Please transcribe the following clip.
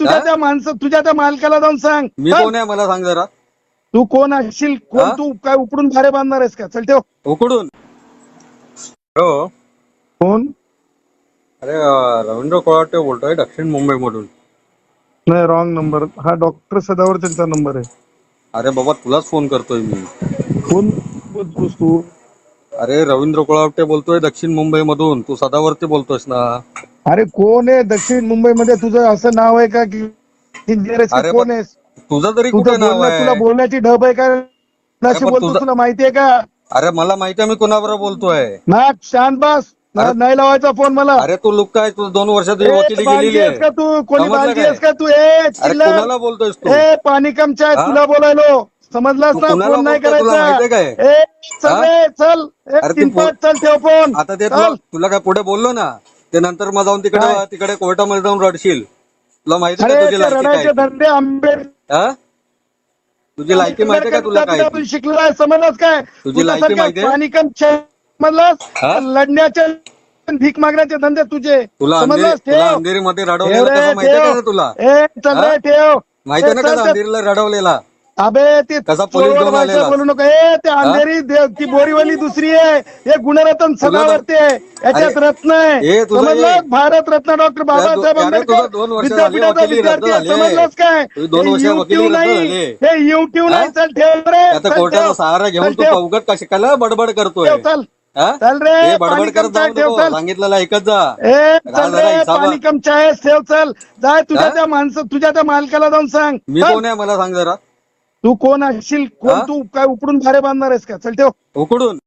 तुझ्या? त्या माणसं तुझ्या त्या मालकाला जाऊन सांग. मी. कोण आहे मला सांग जरा. तू कोण असशील? कोण हा? तू काय उपडून भारे बांधणार आहेस का? चल ठेव. उकडून. हो. कोण? अरे अं, रवींद्र कोळाटे बोलतोय दक्षिण मुंबई मधून नाही रॉंग नंबर हा डॉक्टर सदावर त्यांचा नंबर आहे. अरे बाबा तुलाच फोन करतोय मी. कोण बोलतोस तू? अरे रवींद्र कोळावटे बोलतोय दक्षिण मुंबई मधून तू सदावरती बोलतोयस ना. अरे कोण आहे दक्षिण मुंबईमध्ये? तुझं असं नाव आहे का की अरे? कोण पण आहेस तुझं तरी कुठे तुझं नाव बोलणं तुला आहे बोलण्याची ढब आहे का? कुणाशी पण बोलतो तुझं- तुला माहितीये का? अरे मला माहिती आहे मी कोणाबरोबर बोलतोय. ना शांत बस. ना- अरे- नाही लावायचा फोन मला. अरे तू लुक काय? तू दोन वर्ष तुझी ए, वकिली बालजी गेलेली आहेस का आहे तू? कोणी समजलं काय? आहेस का तू? ए अरे चिल्लर कुणाला बोलतोयस तू? ए पाणी कम चाय हा? तुला बोलायलो. समजलास तू ना? कुणाला फोन नाही बोलतोय तुला माहितीये करायचा काय? ए चल हा? चल. अरे एक ती तीन पाच चल ठेव फोन. आता ते तुला चल. तुला काय पुढे बोललो ना? ते नंतर मग जाऊन तिकडे काय? तिकडे कोर्टामध्ये जाऊन रडशील तुला माहिती अरे का ते तुझी लायकी काय रडायचे धंदे आंबेड हा? तुझी लायकी माहिती का तुला काय आपण शिकलाय समजलास काय तुझी लायकी तुझ्यासारखं माहितीये? पाणी कम चाय समजलास हा? लढण्याचे भीक मागण्याचे धंदे तुझे तुला समजलास अंधेरी तुला ठेव अंधेरीमध्ये ठेव रडवलेलं रे, कसं माहितीये ठेव. का तुला ए चल हा? रे ठेव ना ए, चल, कसं चल. अंधेरीला रडवलेला अबे ते कसा पोलीस चोरवड घेऊन भाषा आलेला? बोलू नको ए ते अंधेरी दे- ती बोरीवली दुसरी आहे हे गुणरत्न सदावरती आहे याच्यात अरे, रत्न आहे हे तुझं समजलं भारत रत्न डॉक्टर बाबासाहेब अरे, तुझं आंबेडकर दोन वर्ष झाली विद्यापीठाचा वकिली रद्द विद्यार्थी आहे. झाली आहे. समजलंस काय तुझी दोन हे वर्ष रद्द नाही झाली. हे युट्यूब हा? नाही चल ठेव रे आता चल कोर्टाचा ठेव. सहारा घेऊन चल तू ठेव. बडबड करतोय ठेव, चल हा? चल रे, हे पाणी बडबड करत जाऊ ठेव, नको चल. सांगितलेलं ऐकत जा ए चल रे. पाणी कम चाय ठेव चल जाय तुझ्या हा? त्या माणसं तुझ्या त्या मालकाला जाऊन सांग मी चल. कोण आहे मला सांग जरा तू कोण असशील कोण हा? तू काय उपडून भारे बांधणार आहेस का? चल ठेव. उकडून.